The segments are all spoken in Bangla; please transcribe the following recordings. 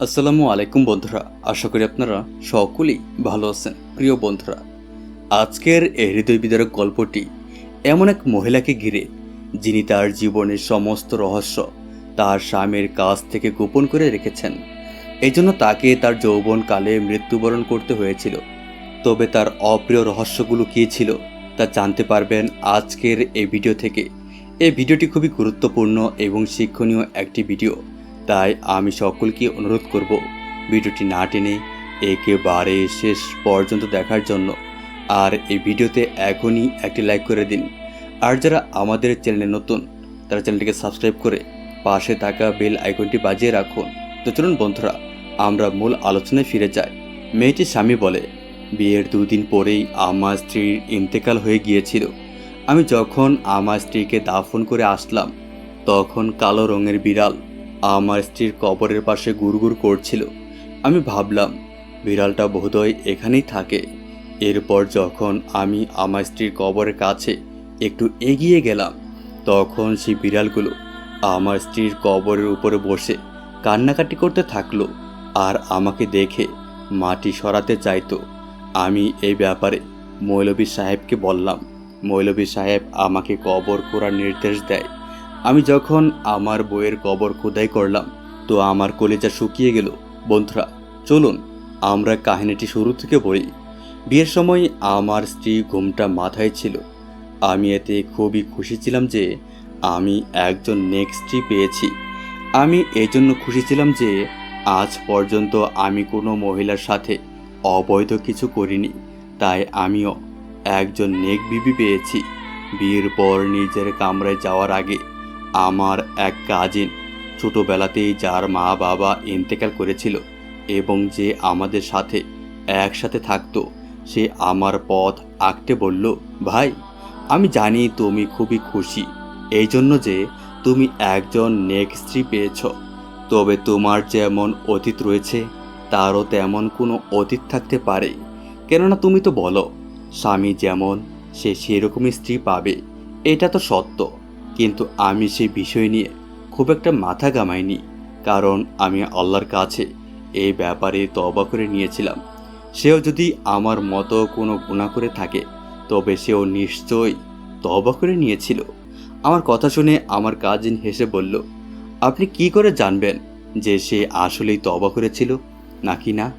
আসসালামু আলাইকুম বন্ধুরা, আশা করি আপনারা সকলেই ভালো আছেন। প্রিয় বন্ধুরা, আজকের এই হৃদয় বিদারক গল্পটি এমন এক মহিলাকে ঘিরে, যিনি তার জীবনের সমস্ত রহস্য তার স্বামীর কাছ থেকে গোপন করে রেখেছেন। এই জন্য তাকে তার যৌবনকালে মৃত্যুবরণ করতে হয়েছিল। তবে তার অপ্রিয় রহস্যগুলো কী ছিল, তা জানতে পারবেন আজকের এই ভিডিও থেকে। এই ভিডিওটি খুবই গুরুত্বপূর্ণ এবং শিক্ষণীয় একটি ভিডিও। তাই আমি সকলকে অনুরোধ করব ভিডিওটি না টেনে একেবারে শেষ পর্যন্ত দেখার জন্য। আর এই ভিডিওতে এখনই একটি লাইক করে দিন। আর যারা আমাদের চ্যানেলে নতুন, তারা চ্যানেলটিকে সাবস্ক্রাইব করে পাশে থাকা বেল আইকনটি বাজিয়ে রাখুন। তো চলুন বন্ধুরা, আমরা মূল আলোচনায় ফিরে যাই। মেয়েটির স্বামী বলে, বিয়ের দুদিন পরেই আমার স্ত্রীর ইন্তেকাল হয়ে গিয়েছিল। আমি যখন আমার স্ত্রীকে দাফন করে আসলাম, তখন কালো রঙের বিড়াল আমার স্ত্রীর কবরের পাশে গুড়গুড় করছিল। আমি ভাবলাম, বিড়ালটা বোধহয় এখানেই থাকে। এরপর যখন আমি আমার স্ত্রীর কবরের কাছে একটু এগিয়ে গেলাম, তখন সেই বিড়ালগুলো আমার স্ত্রীর কবরের উপরে বসে কান্নাকাটি করতে থাকল আর আমাকে দেখে মাটি সরাতে চাইতো। আমি এই ব্যাপারে মৌলবী সাহেবকে বললাম মৌলবী সাহেব আমাকে কবর করার নির্দেশ দেয়। আমি যখন আমার বইয়ের কবর খোদাই করলাম, তো আমার কলেজা শুকিয়ে গেল। বন্ধুরা, চলুন, আমরা কাহিনীটি শুরু থেকে পড়ি। বিয়ের সময় আমার স্ত্রী ঘুমটা মাথায় ছিল। আমি এতে খুবই খুশি ছিলাম যে আমি একজন নেক্সট স্ত্রী পেয়েছি। আমি এই জন্য খুশি ছিলাম যে আজ পর্যন্ত আমি কোনো মহিলার সাথে অবৈধ কিছু করিনি। তাই আমিও একজন নেক বিবি পেয়েছি। বিয়ের পর নিজের কামরায় যাওয়ার আগে আমার এক কাজিন ছোটোবেলাতেই যার মা বাবা ইন্তেকাল করেছিল এবং যে আমাদের সাথে একসাথে থাকতো, সে আমার পথ আঁকতে বলল, ভাই, আমি জানি তুমি খুবই খুশি, এই জন্য যে তুমি একজন নেক স্ত্রী পেয়েছ। তবে তোমার যেমন অতীত রয়েছে, তারও তেমন কোনো অতীত থাকতে পারে। কেননা তুমি তো বলো, স্বামী যেমন, সে সেরকমই স্ত্রী পাবে, এটা তো সত্য। কিন্তু আমি সেই বিষয় নিয়ে খুব একটা মাথা গামাইনি কারণ আমি আল্লাহর কাছে এই ব্যাপারে তবা করে নিয়েছিলাম। সেও যদি আমার মতো কোনো গুণা করে থাকে, তবে সেও নিশ্চয়ই তবা করে নিয়েছিল। আমার কথা শুনে আমার কাজিন হেসে বলল, আপনি কি করে জানবেন যে সে আসলেই তবা করেছিল? নাকি না?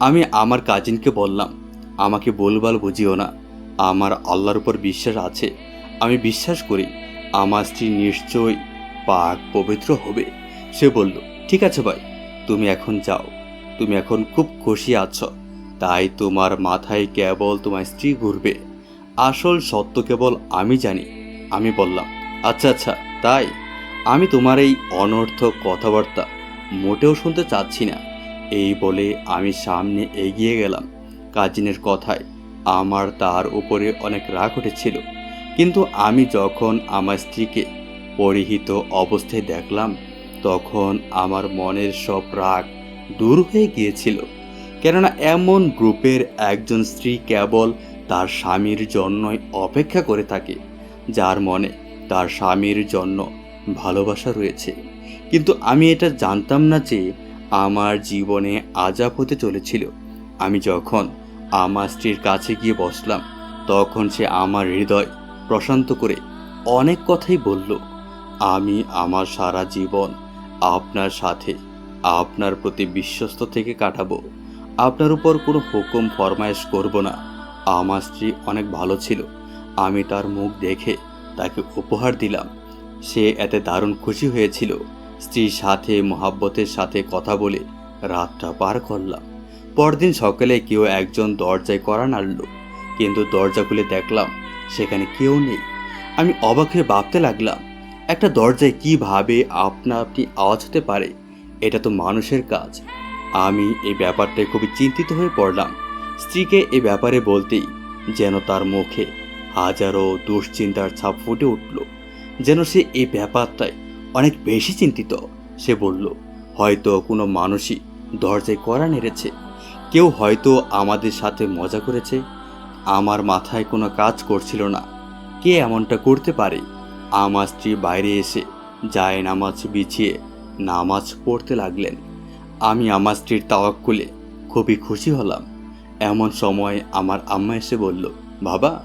আমি আমার কাজিনকে বললাম, আমাকে বলবাল বুঝিও না। আমার আল্লাহর উপর বিশ্বাস আছে। আমি বিশ্বাস করি আমার স্ত্রী নিশ্চয়ই পাক পবিত্র হবে। সে বলল, ঠিক আছে ভাই, তুমি এখন যাও। তুমি এখন খুব খুশি আছো। তাই তোমার মাথায় কেবল তোমার স্ত্রী ঘুরবে। আসল সত্য কেবল আমি জানি। আমি বললাম আচ্ছা আচ্ছা তাই? আমি তোমার এই অনর্থক কথাবার্তা মোটেও শুনতে চাচ্ছি না। এই বলে আমি সামনে এগিয়ে গেলাম। কাজিনের কথায় আমার তার উপরে অনেক রাগ উঠেছিল। কিন্তু আমি যখন আমার স্ত্রীকে পরিহিত অবস্থায় দেখলাম, তখন আমার মনের সব রাগ দূর হয়ে গিয়েছিল। কেননা এমন গ্রুপের একজন স্ত্রী কেবল তার স্বামীর জন্যই অপেক্ষা করে থাকে, যার মনে তার স্বামীর জন্য ভালোবাসা রয়েছে। কিন্তু আমি এটা জানতাম না যে আমার জীবনে আজাব হতে চলেছিল। আমি যখন আমার স্ত্রীর কাছে গিয়ে বসলাম, তখন সে আমার হৃদয় প্রশান্ত করে অনেক কথাই বলল, আমি আমার সারা জীবন আপনার সাথে, আপনার প্রতি বিশ্বস্ত থেকে কাটাবো। আপনার উপর কোনো হুকুম ফরমায়েশ করব না। আমার স্ত্রী অনেক ভালো ছিল। আমি তার মুখ দেখে তাকে উপহার দিলাম। সে এতে দারুণ খুশি হয়েছিল। স্ত্রীর সাথে, মোহাব্বতের সাথে কথা বলে রাতটা পার করলাম। পরদিন সকালে কেউ একজন দরজায় করা নাড়ল। কিন্তু দরজা খুলে দেখলাম সেখানে কেউ নেই। আমি অবাক হয়ে ভাবতে লাগলাম, একটা দরজায় কীভাবে আপনা আপনি আওয়াজ হতে পারে? এটা তো মানুষের কাজ। আমি এই ব্যাপারটায় খুবই চিন্তিত হয়ে পড়লাম। স্ত্রীকে এই ব্যাপারে বলতেই যেন তার মুখে হাজারো দুশ্চিন্তার ছাপ ফুটে উঠল। যেন সে এই ব্যাপারটায় অনেক বেশি চিন্তিত। সে বলল, হয়তো কোনো মানুষই দরজায় করা নেড়েছে। কেউ হয়তো আমাদের সাথে মজা করেছে। আমার মাথায় কোনো কাজ করছিল না। কে এমনটা করতে পারে? আমার স্ত্রী বাইরে এসে যায় নামাজ বিছিয়ে নামাজ পড়তে লাগলেন। আমি আমার স্ত্রীর তাওয়াক্কুলে খুবই খুশি হলাম। এমন সময় আমার আম্মা এসে বলল, বাবা,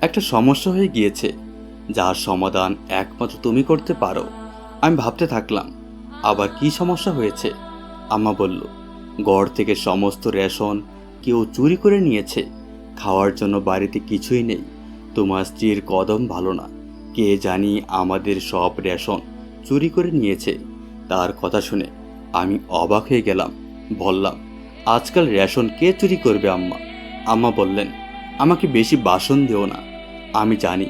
একটা সমস্যা হয়ে গিয়েছে। যার সমাধান একমাত্র তুমি করতে পারো। আমি ভাবতে থাকলাম, আবার কি সমস্যা হয়েছে? আম্মা বলল গড় থেকে সমস্ত রেশন কেউ চুরি করে নিয়েছে। খাওয়ার জন্য বাড়িতে কিছুই নেই। তোমার স্ত্রীর কদম ভালো না। কে জানি আমাদের সব রেশন চুরি করে নিয়েছে। তার কথা শুনে আমি অবাক হয়ে গেলাম। বললাম, আজকাল রেশন কে চুরি করবে আম্মা? আম্মা বললেন, আমাকে বেশি বাসন দিও না। আমি জানি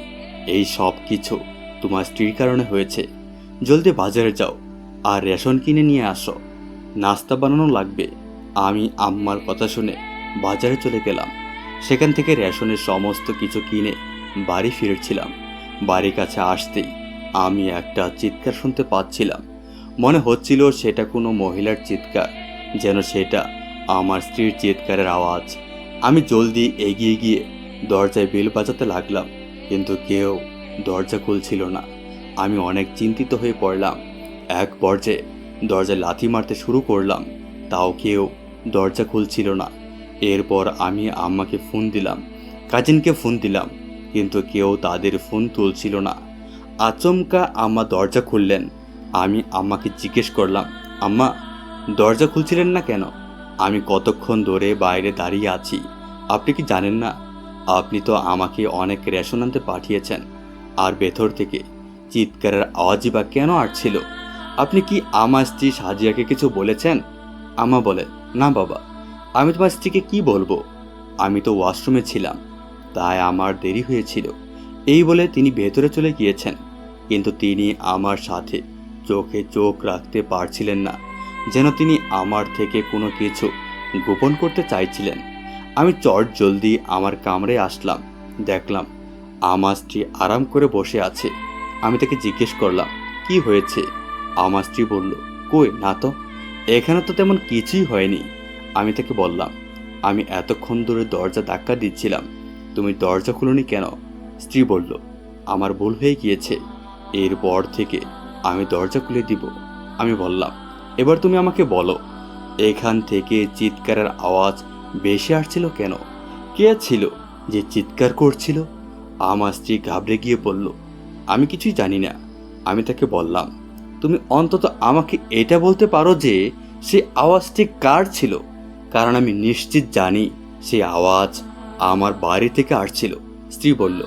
এই সব কিছু তোমার স্ত্রীর কারণে হয়েছে। জলদি বাজারে যাও আর রেশন কিনে নিয়ে আসো। নাস্তা বানানো লাগবে। আমি আম্মার কথা শুনে বাজারে চলে গেলাম। সেখান থেকে রেশনের সমস্ত কিছু কিনে বাড়ি ফিরেছিলাম। বাড়ির কাছে আসতেই আমি একটা চিৎকার শুনতে পাচ্ছিলাম। মনে হচ্ছিল সেটা কোনো মহিলার চিৎকার, যেন সেটা আমার স্ত্রীর চিৎকারের আওয়াজ। আমি জলদি এগিয়ে গিয়ে দরজায় বেল বাজাতে লাগলাম, কিন্তু কেউ দরজা খুলছিল না। আমি অনেক চিন্তিত হয়ে পড়লাম। এক পর্যায়ে দরজায় লাথি মারতে শুরু করলাম, তাও কেউ দরজা খুলছিল না। এরপর আমি আম্মাকে ফোন দিলাম, কাজিনকে ফোন দিলাম, কিন্তু কেউ তাদের ফোন তুলছিল না। আচমকা আম্মা দরজা খুললেন। আমি আম্মাকে জিজ্ঞেস করলাম, আম্মা, দরজা খুলছিলেন না কেন? আমি কতক্ষণ ধরে বাইরে দাঁড়িয়ে আছি, আপনি কি জানেন না? আপনি তো আমাকে অনেক রেশন আনতে পাঠিয়েছেন, আর ভেতর থেকে চিৎকারের আওয়াজই বা কেন আসছিল? আপনি কি আমার স্ত্রী সাজিয়াকে কিছু বলেছেন? আমা বলে, না বাবা আমি তোমার স্ত্রীকে কি বলব? আমি তো ওয়াশরুমে ছিলাম, তাই আমার দেরি হয়েছিল। এই বলে তিনি ভেতরে চলে গিয়েছেন, কিন্তু তিনি আমার সাথে চোখে চোখ রাখতে পারছিলেন না, যেন তিনি আমার থেকে কোনো কিছু গোপন করতে চাইছিলেন। আমি চট জলদি আমার কামরে আসলাম, দেখলাম আমার স্ত্রী আরাম করে বসে আছে। আমি তাকে জিজ্ঞেস করলাম, কি হয়েছে? আমার স্ত্রী বলল, কই, না তো, এখানে তো তেমন কিছুই হয়নি। আমি তাকে বললাম, আমি এতক্ষণ ধরে দরজা ধাক্কা দিচ্ছিলাম, তুমি দরজা খুলনি কেন? স্ত্রী বলল, আমার ভুল হয়ে গিয়েছে এরপর থেকে আমি দরজা খুলে দিব। আমি বললাম, এবার তুমি আমাকে বলো, এখান থেকে চিৎকারের আওয়াজ বেশি আসছিল কেন? কে ছিল যে চিৎকার করছিল? আমার স্ত্রী ঘাবড়ে গিয়ে বলল, আমি কিছুই জানি না। আমি তাকে বললাম, তুমি অন্তত আমাকে এটা বলতে পারো যে সে আওয়াজটি কার ছিল? কারণ আমি নিশ্চিত জানি সে আওয়াজ আমার বাড়ি থেকে আসছিল। স্ত্রী বলল,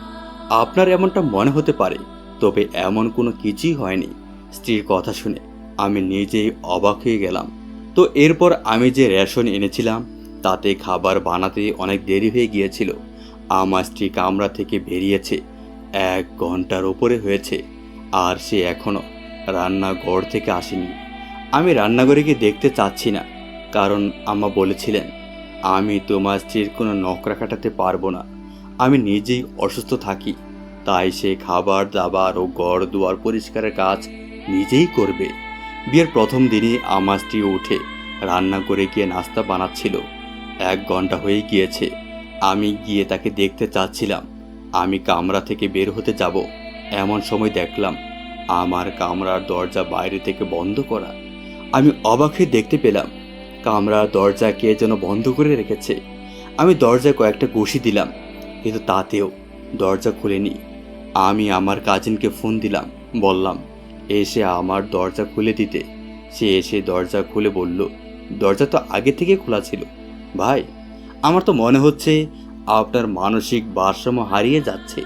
আপনার এমনটা মনে হতে পারে, তবে এমন কোনো কিছুই হয়নি। স্ত্রীর কথা শুনে আমি নিজেই অবাক হয়ে গেলাম। তো এরপর আমি যে রেশন এনেছিলাম, তাতে খাবার বানাতে অনেক দেরি হয়ে গিয়েছিল। আমার স্ত্রী কামরা থেকে বেরিয়েছে, এক ঘণ্টার ওপরে হয়েছে, আর সে এখনও রান্নাঘর থেকে আসেনি। আমি রান্নাঘরে গিয়ে দেখতে চাচ্ছি না। কারণ আম্মা বলেছিলেন, আমি তোমার স্ত্রীর কোনো নকরা কাটাতে পারব না। আমি নিজেই অসুস্থ থাকি। তাই সে খাবার, দাবার ও ঘর দুয়ার পরিষ্কারের কাজ নিজেই করবে। বিয়ের প্রথম দিনই আমার স্ত্রী উঠে রান্না করে গিয়ে নাস্তা বানাচ্ছিল। এক ঘণ্টা হয়ে গিয়েছে। আমি গিয়ে তাকে দেখতে চাচ্ছিলাম। আমি কামরা থেকে বের হতে যাব। এমন সময় দেখলাম আমার কামরার দরজা বাইরে থেকে বন্ধ করা। আমি অবাক হয়ে দেখতে পেলাম কামরার দরজা কে যেন বন্ধ করে রেখেছে। আমি দরজায় কয়েকটা ঘুষি দিলাম, কিন্তু তাতেও দরজা খুলেনি। আমি আমার কাজিনকে ফোন দিলাম, বললাম, এসে আমার দরজা খুলে দিতে। সে এসে দরজা খুলে বলল, দরজা তো আগে থেকে খোলা ছিল। ভাই, আমার তো মনে হচ্ছে আপনার মানসিক ভারসাম্য হারিয়ে যাচ্ছে।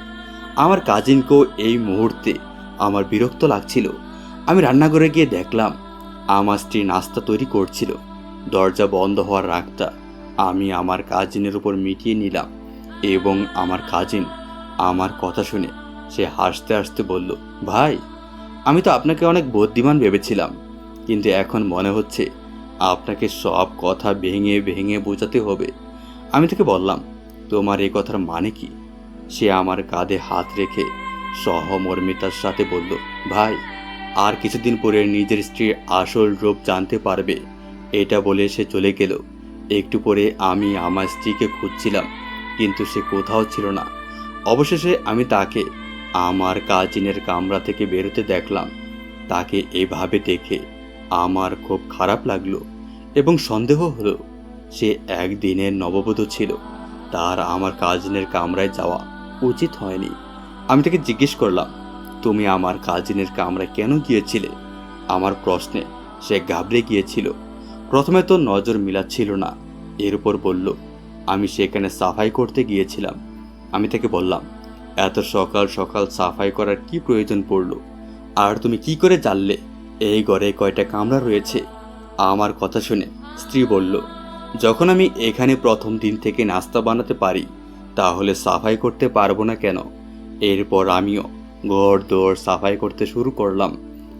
আমার কাজিনকেও এই মুহূর্তে আমার বিরক্ত লাগছিল। আমি রান্নাঘরে গিয়ে দেখলাম, আমার স্ত্রী নাস্তা তৈরি করছিল। দরজা বন্ধ হওয়ার রাগটা আমি আমার কাজিনের উপর মিটিয়ে নিলাম এবং আমার কাজিন আমার কথা শুনে সে হাসতে হাসতে বলল, ভাই, আমি তো আপনাকে অনেক বুদ্ধিমান ভেবেছিলাম, কিন্তু এখন মনে হচ্ছে আপনাকে সব কথা ভেঙে ভেঙে বোঝাতে হবে। আমি তাকে বললাম, তোমার এই কথার মানে কি? সে আমার কাঁধে হাত রেখে সহমর্মিতার সাথে বলল, ভাই, আর কিছুদিন পরে নিজের স্ত্রীর আসল রূপ জানতে পারবে এটা বলে সে চলে গেল। একটু পরে আমি আমার স্ত্রীকে খুঁজছিলাম, কিন্তু সে কোথাও ছিল না। অবশেষে আমি তাকে আমার কাজিনের কামরা থেকে বেরোতে দেখলাম। তাকে এভাবে দেখে আমার খুব খারাপ লাগল এবং সন্দেহ হলো সে একদিনের নববধূ ছিল, তার আমার কাজিনের কামরায় যাওয়া উচিত হয়নি। আমি তাকে জিজ্ঞেস করলাম, তুমি আমার কাজিনের কামরায় কেন গিয়েছিলে? আমার প্রশ্নে সে ঘাবড়ে গিয়েছিল। প্রথমে তো নজর মিলাচ্ছিল না। এর উপর বলল, আমি সেখানে সাফাই করতে গিয়েছিলাম। আমি তাকে বললাম, এত সকাল সকাল সাফাই করার কি প্রয়োজন পড়ল? আর তুমি কি করে জানলে? এই ঘরে কয়টা কামরা রয়েছে। আমার কথা শুনে স্ত্রী বলল, যখন আমি এখানে প্রথম দিন থেকে নাস্তা বানাতে পারি, তাহলে সাফাই করতে পারব না কেন? এরপর আমিও ঘর দৌড় সাফাই করতে শুরু করলাম।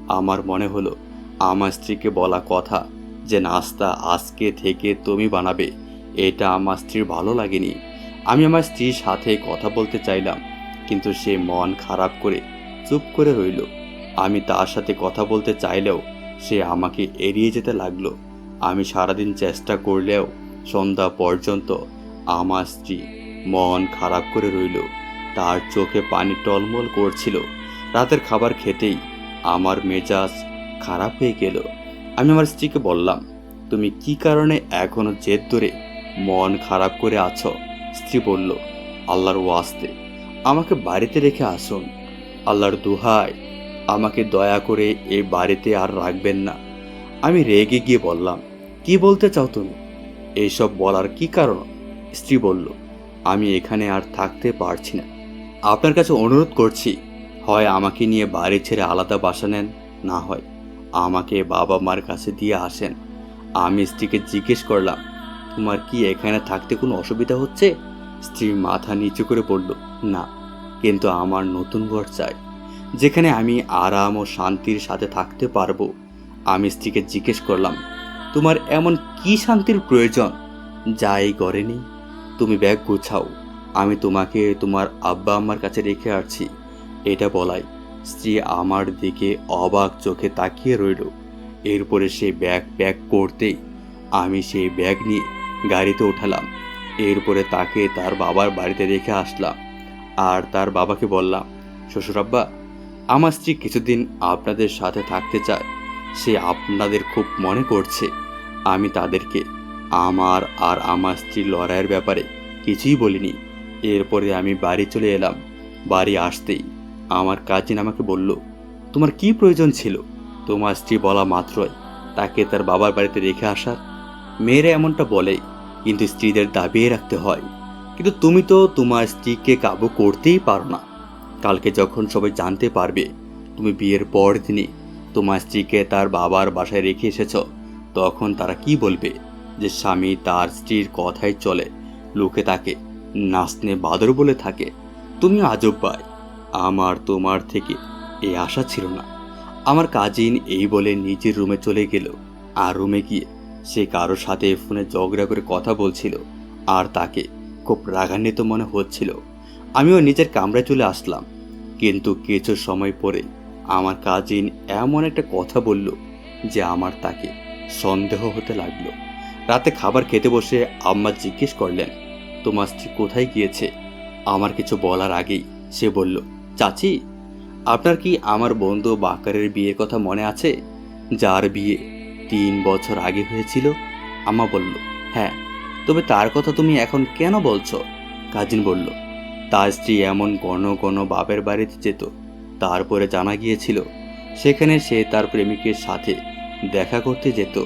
আমার মনে হলো, আমার স্ত্রীকে বলা কথা যে নাস্তা আজকে থেকে তুমি বানাবে, এটা আমার স্ত্রীর ভালো লাগেনি। আমি আমার স্ত্রীর সাথে কথা বলতে চাইলাম, কিন্তু সে মন খারাপ করে চুপ করে রইল। আমি তার সাথে কথা বলতে চাইলেও সে আমাকে এড়িয়ে যেতে লাগল। আমি সারাদিন চেষ্টা করলেও সন্ধ্যা পর্যন্ত আমার স্ত্রী মন খারাপ করে রইল। তার চোখে পানি টলমল করছিল। রাতের খাবার খেতেই আমার মেজাজ খারাপ হয়ে গেল। আমি আমার স্ত্রীকে বললাম, তুমি কি কারণে এখনও জেদ ধরে মন খারাপ করে আছো? স্ত্রী বলল, আল্লাহর ওয়াস্তে, আমাকে বাড়িতে রেখে আসুন। আল্লাহর দুহাই আমাকে দয়া করে এ বাড়িতে আর রাখবেন না। আমি রেগে গিয়ে বললাম, কি বলতে চাও তুমি? এইসব বলার কি কারণ? স্ত্রী বলল, আমি এখানে আর থাকতে পারছি না। আপনার কাছে অনুরোধ করছি, হয় আমাকে নিয়ে বাড়ি ছেড়ে আলাদা বাসা নেন, না হয়। আমাকে বাবা মার কাছে দিয়ে আসেন। আমি স্ত্রীকে জিজ্ঞেস করলাম, তোমার কি এখানে থাকতে কোনো অসুবিধা হচ্ছে? স্ত্রী মাথা নিচু করে বলল, না, কিন্তু আমার নতুন ঘর চাই, যেখানে আমি আরাম ও শান্তির সাথে থাকতে পারব। আমি স্ত্রীকে জিজ্ঞেস করলাম, তোমার এমন কি শান্তির প্রয়োজন? যা এই ঘরে নেই। তুমি ব্যাগ গোছাও। আমি তোমাকে তোমার আব্বা আম্মার কাছে রেখে আসছি। এটা বলাই স্ত্রী আমার দিকে অবাক চোখে তাকিয়ে রইল। এরপরে সে ব্যাগ প্যাক করতেই আমি সেই ব্যাগ নিয়ে গাড়িতে উঠালাম। এরপরে তাকে তার বাবার বাড়িতে রেখে আসলাম। আর তার বাবাকে বললাম শ্বশুরাব্বা আমার স্ত্রী কিছুদিন আপনাদের সাথে থাকতে চায়। সে আপনাদের খুব মনে করছে। আমি তাদেরকে আমার আর আমার স্ত্রীর লড়াইয়ের ব্যাপারে কিছুই বলিনি। এরপরে আমি বাড়ি চলে এলাম। বাড়ি আসতেই আমার কাজিন আমাকে বলল, তোমার কি প্রয়োজন ছিল? তোমার স্ত্রী বলা মাত্রই। তাকে তার বাবার বাড়িতে রেখে আসার। মেয়েরা এমনটা বলে, কিন্তু স্ত্রীদের দাবিয়ে রাখতে হয়। কিন্তু তুমি তো তোমার স্ত্রীকে কাবু করতেই পারো না। কালকে যখন সবাই জানতে পারবে, তুমি বিয়ের পর দিনই তোমার স্ত্রীকে তার বাবার বাসায় রেখে এসেছ, তখন তারা কি বলবে? যে স্বামী তার স্ত্রীর কথাই চলে, লোকে তাকে নাচনে বাদর বলে থাকে। তুমি আজব পাই আমার তোমার থেকে এই আশা ছিল না। আমার কাজিন এই বলে নিজের রুমে চলে গেল আর রুমে গিয়ে সে কারোর সাথে ফোনে ঝগড়া করে কথা বলছিল আর তাকে খুব রাগান্বিত মনে হচ্ছিল। আমিও নিজের কামরায় চলে আসলাম। কিন্তু কিছু সময় পরে আমার কাজিন এমন একটা কথা বলল যে আমার তাকে সন্দেহ হতে লাগল। রাতে খাবার খেতে বসে আম্মা জিজ্ঞেস করলেন, তোমার স্ত্রী কোথায় গিয়েছে? আমার কিছু বলার আগেই সে বলল চাচি, আপনার কি আমার বন্ধু বাকারের বিয়ের কথা মনে আছে? যার বিয়ে তিন বছর আগে হয়েছিল আমা বলল হ্যাঁ তবে তার কথা তুমি এখন কেন বলছো? কাজিন বলল, তার স্ত্রী এমন গণ গণ বাপের বাড়িতে যেত, তারপরে জানা গিয়েছিল, সেখানে সে তার প্রেমিকের সাথে দেখা করতে যেত।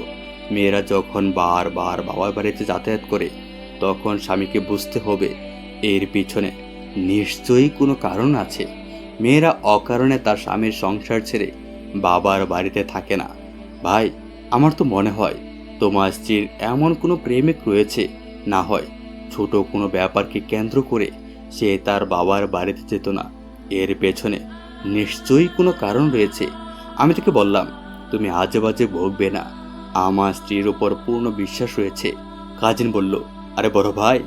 মেয়েরা যখন বারবার বাবার বাড়িতে যাতায়াত করে, তখন স্বামীকে বুঝতে হবে এর পিছনে নিশ্চয়ই কোনো কারণ আছে। মেয়েরা অকারণে তার স্বামীর সংসার ছেড়ে বাবার বাড়িতে থাকে না। ভাই, আমার তো মনে হয় তোমার স্ত্রীর এমন কোনো প্রেমিক রয়েছে, না হয় ছোট কোনো ব্যাপারকে কেন্দ্র করে সে তার বাবার বাড়িতে যেত না। এর পেছনে নিশ্চয়ই কোনো কারণ রয়েছে। আমি তোকে বললাম, তুমি আজে বাজে ভোগবে না। আমার স্ত্রীর ওপর পূর্ণ বিশ্বাস রয়েছে। কাজিন বলল, আরে বড় ভাই,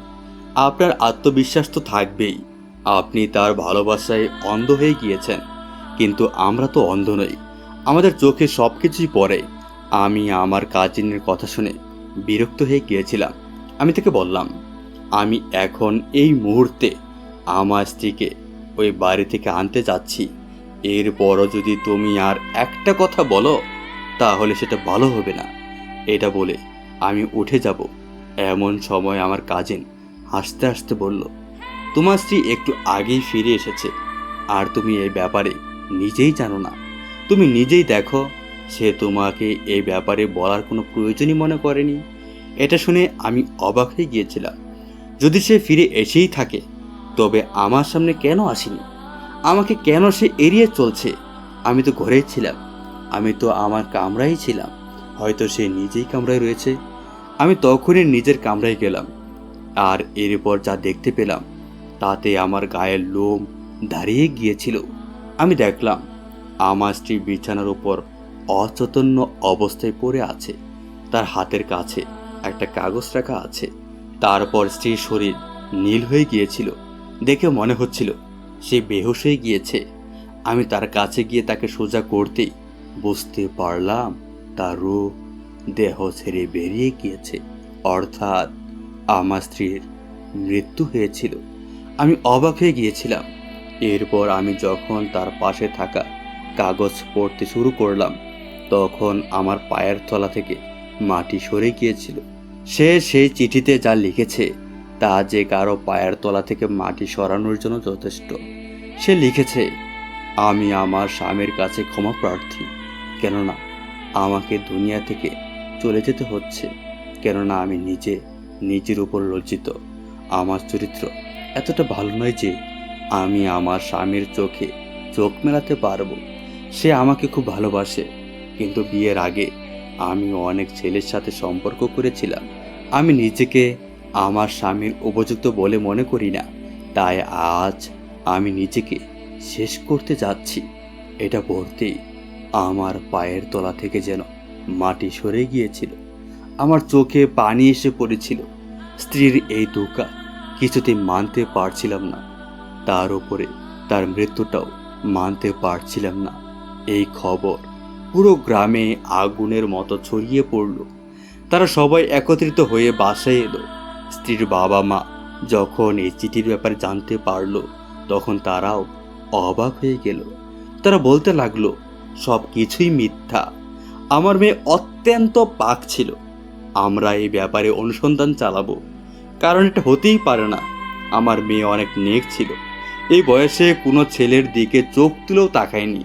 আপনার আত্মবিশ্বাস তো থাকবেই। আপনি তার ভালোবাসায় অন্ধ হয়ে গিয়েছেন। কিন্তু আমরা তো অন্ধ নই। আমাদের চোখে সব কিছুই পড়ে। আমি আমার কাজিনের কথা শুনে বিরক্ত হয়ে গিয়েছিলাম। আমি তাকে বললাম, আমি এখন এই মুহূর্তে আমার স্ত্রীকে ওই বাড়ি থেকে আনতে যাচ্ছি। এরপরও যদি তুমি আর একটা কথা বলো, তাহলে সেটা ভালো হবে না। এটা বলে আমি উঠে যাব। এমন সময় আমার কাজিন হাসতে হাসতে বলল তোমার স্ত্রী একটু আগেই ফিরে এসেছে। আর তুমি এই ব্যাপারে নিজেই জানো না। তুমি নিজেই দেখো, সে তোমাকে এই ব্যাপারে বলার কোনো প্রয়োজনই মনে করেনি। এটা শুনে আমি অবাক হয়ে গিয়েছিলাম। যদি সে ফিরে এসেই থাকে, তবে আমার সামনে কেন আসেনি? আমাকে কেন সে এড়িয়ে চলছে? আমি তো ঘরেই ছিলাম। আমি তো আমার কামরাই ছিলাম। হয়তো সে নিজেই কামরায় রয়েছে। আমি তখনই নিজের কামরায় গেলাম। আর এরপর যা দেখতে পেলাম তাতে আমার গায়ের লোম দাঁড়িয়ে গিয়েছিল। আমি দেখলাম, আমার স্ত্রী বিছানার উপর অচৈতন্য অবস্থায় পড়ে আছে। তার হাতের কাছে একটা কাগজ রাখা আছে। তারপর স্ত্রীর শরীর নীল হয়ে গিয়েছিল। দেখে মনে হচ্ছিল, সে বেহুশ হয়ে গিয়েছে। আমি তার কাছে গিয়ে তাকে সোজা করতেই বুঝতে পারলাম, তার রূপ দেহ ছেড়ে বেরিয়ে গিয়েছে। অর্থাৎ আমার স্ত্রীর মৃত্যু হয়েছিল। অবাক হয়ে গিয়েছিলাম। এরপর আমি যখন তার পাশে থাকা কাগজ পড়তে শুরু করলাম, তখন আমার পায়ের তলা থেকে মাটি সরে গিয়েছিল। সে সেই চিঠিতে যা লিখেছে, তা যে কারও পায়ের তলা থেকে মাটি সরানোর জন্য যথেষ্ট। সে লিখেছে, আমি আমার স্বামীর কাছে ক্ষমা প্রার্থী, কেননা আমাকে দুনিয়া থেকে চলে যেতে হচ্ছে, কেননা আমি নিজে, নিজের উপর লজ্জিত। আমার চরিত্র এতটা ভালো নয় যে আমি আমার স্বামীর চোখে চোখ মেলাতে পারব। সে আমাকে খুব ভালোবাসে। কিন্তু বিয়ের আগে আমি অনেক ছেলের সাথে সম্পর্ক করেছিলাম। আমি নিজেকে আমার স্বামীর উপযুক্ত বলে মনে করি না। তাই আজ আমি নিজেকে শেষ করতে যাচ্ছি। এটা পড়তেই আমার পায়ের তলা থেকে যেন মাটি সরে গিয়েছিল। আমার চোখে পানি এসে পড়েছিল। স্ত্রীর এই দুঃখা কিছুতেই মানতে পারছিলাম না। তার উপরে তার মৃত্যুটাও মানতে পারছিলাম না। এই খবর পুরো গ্রামে আগুনের মতো ছড়িয়ে পড়ল। তারা সবাই একত্রিত হয়ে বাসায় এলো। স্ত্রীর বাবা মা যখন এই চিঠির ব্যাপারে জানতে পারল, তখন তারাও অবাক হয়ে গেল। তারা বলতে লাগল, সব কিছুই মিথ্যা। আমার মেয়ে অত্যন্ত পাক ছিল। আমরা এই ব্যাপারে অনুসন্ধান চালাবো। কারণ এটা হতেই পারে না। আমার মেয়ে অনেক নেক ছিল। এই বয়সে কোনো ছেলের দিকে চোখ তুলেও তাকায়নি।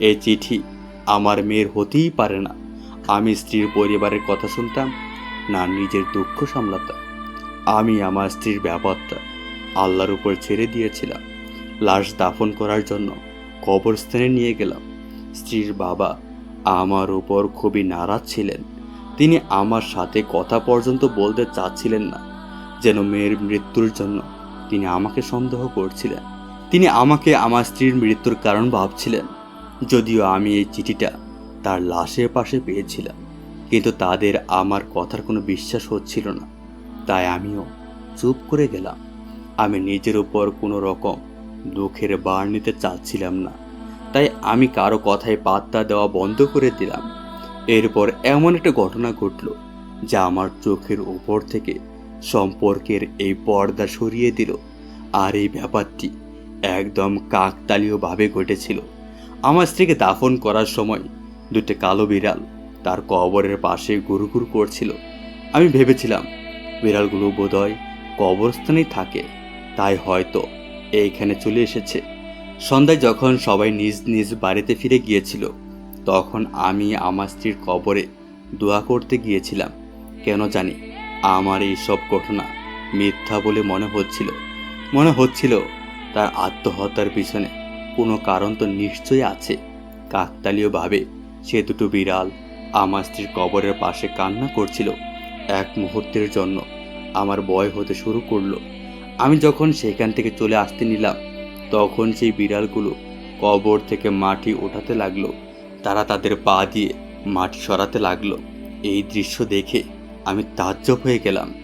এই চিঠি আমার মেয়ের হতেই পারে না। আমি স্ত্রীর পরিবারের কথা শুনতাম, না নিজের দুঃখ সামলাতাম। আমি আমার স্ত্রীর ব্যাপারটা আল্লাহর উপর ছেড়ে দিয়েছিলাম। লাশ দাফন করার জন্য কবরস্থানে নিয়ে গেলাম। স্ত্রীর বাবা আমার উপর খুবই নারাজ ছিলেন। তিনি আমার সাথে কথা পর্যন্ত বলতে চাচ্ছিলেন না। যেন মেয়ের মৃত্যুর জন্য তিনি আমাকে সন্দেহ করছিলেন। তিনি আমাকে আমার স্ত্রীর মৃত্যুর কারণ ভাবছিলেন। যদিও আমি এই চিঠিটা তার লাশের পাশে পেয়েছিলাম, কিন্তু তাদের আমার কথার কোনো বিশ্বাস হচ্ছিল না। তাই আমিও চুপ করে গেলাম। আমি নিজের উপর কোনো রকম দুঃখের বার নিতে চাচ্ছিলাম না। তাই আমি কারও কথায় পাত্তা দেওয়া বন্ধ করে দিলাম। এরপর এমন একটা ঘটনা ঘটল যা আমার চোখের উপর থেকে সম্পর্কের এই পর্দা সরিয়ে দিল। আর এই ব্যাপারটি একদম কাকতালীয়ভাবে ঘটেছিল। আমার স্ত্রীকে দাফন করার সময় দুটি কালো বিড়াল তার কবরের পাশে গুরুগুরু করছিল। আমি ভেবেছিলাম, বিড়ালগুলো বোধহয় কবরস্থানেই থাকে, তাই হয়তো এইখানে চলে এসেছে। সন্ধ্যায় যখন সবাই নিজ নিজ বাড়িতে ফিরে গিয়েছিল, তখন আমি আমার স্ত্রীর কবরে দোয়া করতে গিয়েছিলাম। কেন জানি আমার এই সব ঘটনা মিথ্যা বলে মনে হচ্ছিল। মনে হচ্ছিল তার আত্মহত্যার পিছনে কোনো কারণ তো নিশ্চয়ই আছে। কাকতালীয়ভাবে সে দুটো বিড়াল আমার স্ত্রীর কবরের পাশে কান্না করছিল এক মুহূর্তের জন্য। আমার ভয় হতে শুরু করল। আমি যখন সেখান থেকে চলে আসতে নিলাম, তখন সেই বিড়ালগুলো কবর থেকে মাটি ওঠাতে লাগল। তারা তাদের পা দিয়ে মাটি সরাতে লাগল। এই দৃশ্য দেখে আমি তাজ্জব হয়ে গেলাম।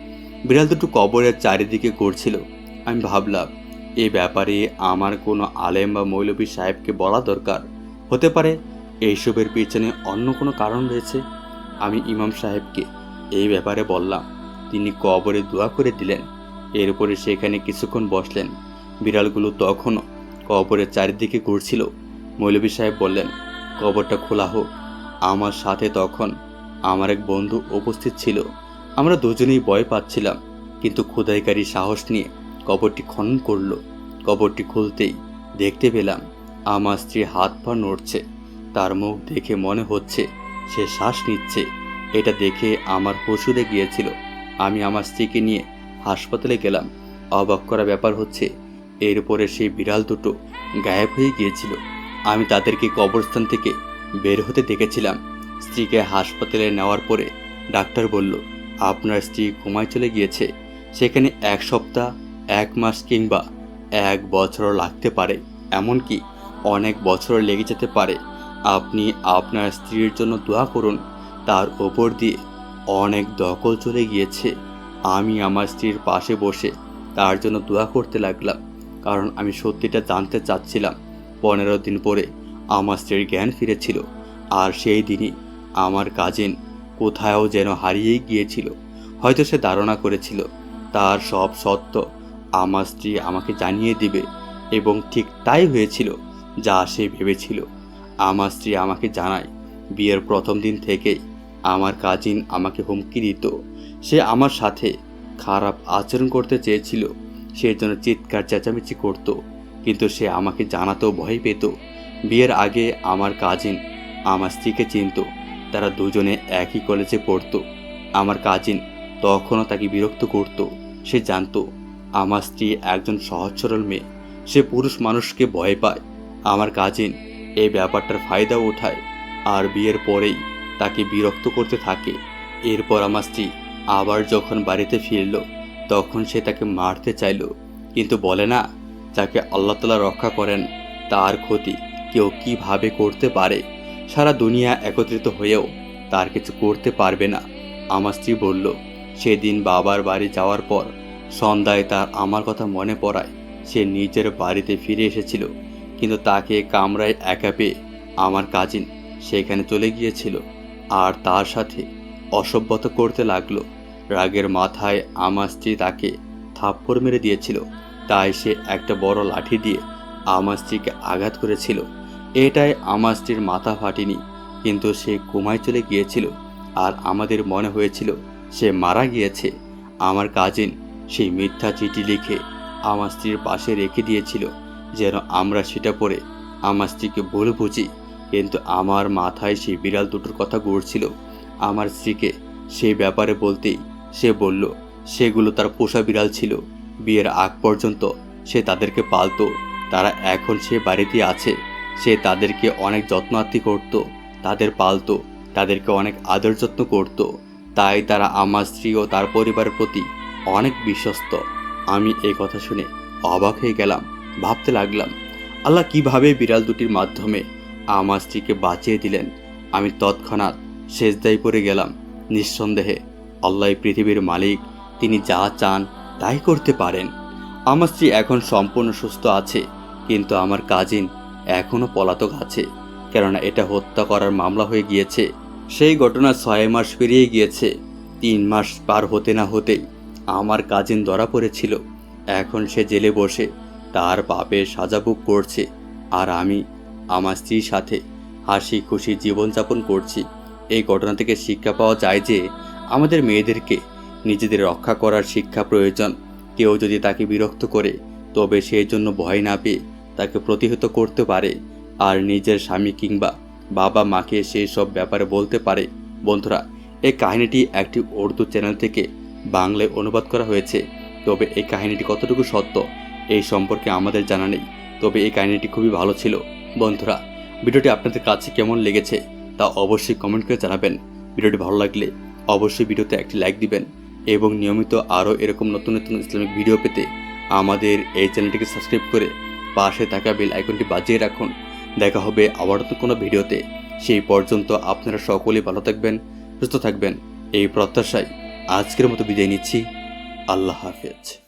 বিড়াল দুটো কবরের চারিদিকে ঘুরছিল। আমি ভাবলাম এই ব্যাপারে আমার কোনো আলেম বা মৌলবী সাহেবকে বলা দরকার। হতে পারে এইসবের পেছনে অন্য কোনো কারণ রয়েছে। আমি ইমাম সাহেবকে এই ব্যাপারে বললাম, তিনি কবরে দোয়া করে দিলেন। এরপরে সেখানে কিছুক্ষণ বসলেন। বিড়ালগুলো তখনও কবরের চারিদিকে ঘুরছিল। মৌলবী সাহেব বললেন, কবরটা খোলা হোক। আমার সাথে তখন আমার এক বন্ধু উপস্থিত ছিল। আমরা দুজনেই ভয় পাচ্ছিলাম, কিন্তু খোদাইকারী সাহস নিয়ে কবরটি খনন করল। কবরটি খুলতেই দেখতে পেলাম, আমার স্ত্রী হাত পা নড়ছে। তার মুখ দেখে মনে হচ্ছে সে শ্বাস নিচ্ছে। এটা দেখে আমার পশুরে গিয়েছিল। আমি আমার স্ত্রীকে নিয়ে হাসপাতালে গেলাম। অবাক করা ব্যাপার হচ্ছে এরপরে সেই বিড়াল দুটো গায়েব হয়ে গিয়েছিল। আমি তাদেরকে কবরস্থান থেকে বের হতে দেখেছিলাম। স্ত্রীকে হাসপাতালে নেওয়ার পরে ডাক্তার বলল, আপনার স্ত্রী ঘুমায় চলে গিয়েছে। সেখানে এক সপ্তাহ, এক মাস কিংবা এক বছরও লাগতে পারে। এমনকি অনেক বছর লেগে যেতে পারে। আপনি আপনার স্ত্রীর জন্য দোয়া করুন। তার ওপর দিয়ে অনেক দখল চলে গিয়েছে। আমি আমার স্ত্রীর পাশে বসে তার জন্য দোয়া করতে লাগলাম। কারণ আমি সত্যিটা জানতে চাচ্ছিলাম। পনেরো দিন পরে আমার স্ত্রীর জ্ঞান ফিরেছিল। আর সেই দিনই আমার কাজিন কোথাও যেন হারিয়েই গিয়েছিল। হয়তো সে ধারণা করেছিল, তার সব সত্য আমার স্ত্রী আমাকে জানিয়ে দিবে এবং ঠিক তাই হয়েছিল যা সে ভেবেছিল। আমার স্ত্রী আমাকে জানায়, বিয়ের প্রথম দিন থেকেই আমার কাজিন আমাকে হুমকি দিত। সে আমার সাথে খারাপ আচরণ করতে চেয়েছিল, সে জন্য চিৎকার চেঁচামেচি করত, কিন্তু সে আমাকে জানাতেও ভয় পেত। বিয়ের আগে আমার কাজিন আমার স্ত্রীকে চিনত তারা দুজনে একই কলেজে পড়তো। আমার কাজিন তখনও তাকে বিরক্ত করত। সে জানতো, আমার স্ত্রী একজন সহজ সরল মেয়ে। সে পুরুষ মানুষকে ভয় পায়। আমার কাজিন এই ব্যাপারটার ফায়দা ওঠায় আর বিয়ের পরেই তাকে বিরক্ত করতে থাকে। এরপর আমার স্ত্রী আবার যখন বাড়িতে ফিরল, তখন সে তাকে মারতে চাইল। কিন্তু বলে না, যাকে আল্লাহ তালা রক্ষা করেন, তার ক্ষতি কেউ কীভাবে করতে পারে? সারা দুনিয়া একত্রিত হয়েও তার কিছু করতে পারবে না। আমার স্ত্রী বলল, সেদিন বাবার বাড়ি যাওয়ার পর সন্ধ্যায় তার আমার কথা মনে পড়ায়। সে নিজের বাড়িতে ফিরে এসেছিল, কিন্তু তাকে কামরায় একা পেয়ে আমার কাজিন সেখানে চলে গিয়েছিল। আর তার সাথে অসভ্যতা করতে লাগল। রাগের মাথায় আমার স্ত্রী তাকে থাপ্পড় মেরে দিয়েছিল। তাই সে একটা বড় লাঠি দিয়ে আমার স্ত্রীকে আঘাত করেছিল। এটাই আমার স্ত্রীর মাথা ফাটেনি, কিন্তু সে ঘুমায় চলে গিয়েছিল আর আমাদের মনে হয়েছিল সে মারা গিয়েছে। আমার কাজিন সেই মিথ্যা চিঠি লিখে আমার স্ত্রীর পাশে রেখে দিয়েছিল যেন আমরা সেটা পড়ে আমার স্ত্রীকে ভুল বুঝি, কিন্তু আমার মাথায় সেই বিড়াল দুটোর কথা ঘুরছিল। আমার স্ত্রীকে সেই ব্যাপারে বলতেই সে বলল, সেগুলো তার পোষা বিড়াল ছিল। বিয়ের আগ পর্যন্ত সে তাদেরকে পালতো। তারা এখন সে বাড়িতে আছে। সে তাদেরকে অনেক যত্নার্থী করত, তাদের পালতো, তাদেরকে অনেক আদর যত্ন করত। তাই তারা আমার স্ত্রী ও তার পরিবারের প্রতি অনেক বিশ্বস্ত। আমি এই কথা শুনে অবাক হয়ে গেলাম, ভাবতে লাগলাম, আল্লাহ কীভাবে বিড়াল দুটির মাধ্যমে আমার স্ত্রীকে বাঁচিয়ে দিলেন? আমি তৎক্ষণাৎ সেজদাই পড়ে গেলাম, নিঃসন্দেহে। আল্লাহ পৃথিবীর মালিক, তিনি যা চান তাই করতে পারেন। আমার স্ত্রী এখন সম্পূর্ণ সুস্থ আছে, কিন্তু আমার কাজিন এখনও পলাতক আছে, কেননা এটা হত্যা করার মামলা হয়ে গিয়েছে। সেই ঘটনা ছয় মাস পেরিয়ে গিয়েছে, তিন মাস পার হতে না হতেই আমার কাজিন ধরা পড়েছিল। এখন সে জেলে বসে তার পাপের সাজা ভোগ করছে আর আমি আমার স্ত্রীর সাথে হাসি খুশি জীবনযাপন করছি। এই ঘটনা থেকে শিক্ষা পাওয়া যায় যে আমাদের মেয়েদেরকে নিজেদের রক্ষা করার শিক্ষা প্রয়োজন। কেউ যদি তাকে বিরক্ত করে, তবে সেই জন্য ভয় না পেয়ে তাকে প্রতিহত করতে পারে আর নিজের স্বামী কিংবা বাবা মাকে সেই সব ব্যাপারে বলতে পারে। বন্ধুরা, এই কাহিনীটি একটি উর্দু চ্যানেল থেকে বাংলায় অনুবাদ করা হয়েছে। তবে এই কাহিনীটি কতটুকু সত্য এই সম্পর্কে আমাদের জানা নেই। তবে এই কাহিনীটি খুবই ভালো ছিল। বন্ধুরা, ভিডিওটি আপনাদের কাছে কেমন লেগেছে তা অবশ্যই কমেন্ট করে জানাবেন। ভিডিওটি ভালো লাগলে অবশ্যই ভিডিওতে একটি লাইক দিবেন এবং নিয়মিত আরও এরকম নতুন নতুন ইসলামিক ভিডিও পেতে আমাদের এই চ্যানেলটিকে সাবস্ক্রাইব করে পাশে থাকা বেল আইকনটি বাজিয়ে রাখুন। দেখা হবে আবার তো কোনো ভিডিওতে। সেই পর্যন্ত আপনারা সকলেই ভালো থাকবেন, সুস্থ থাকবেন। এই প্রত্যাশায় আজকের মতো বিদায় নিচ্ছি। আল্লাহ হাফেজ।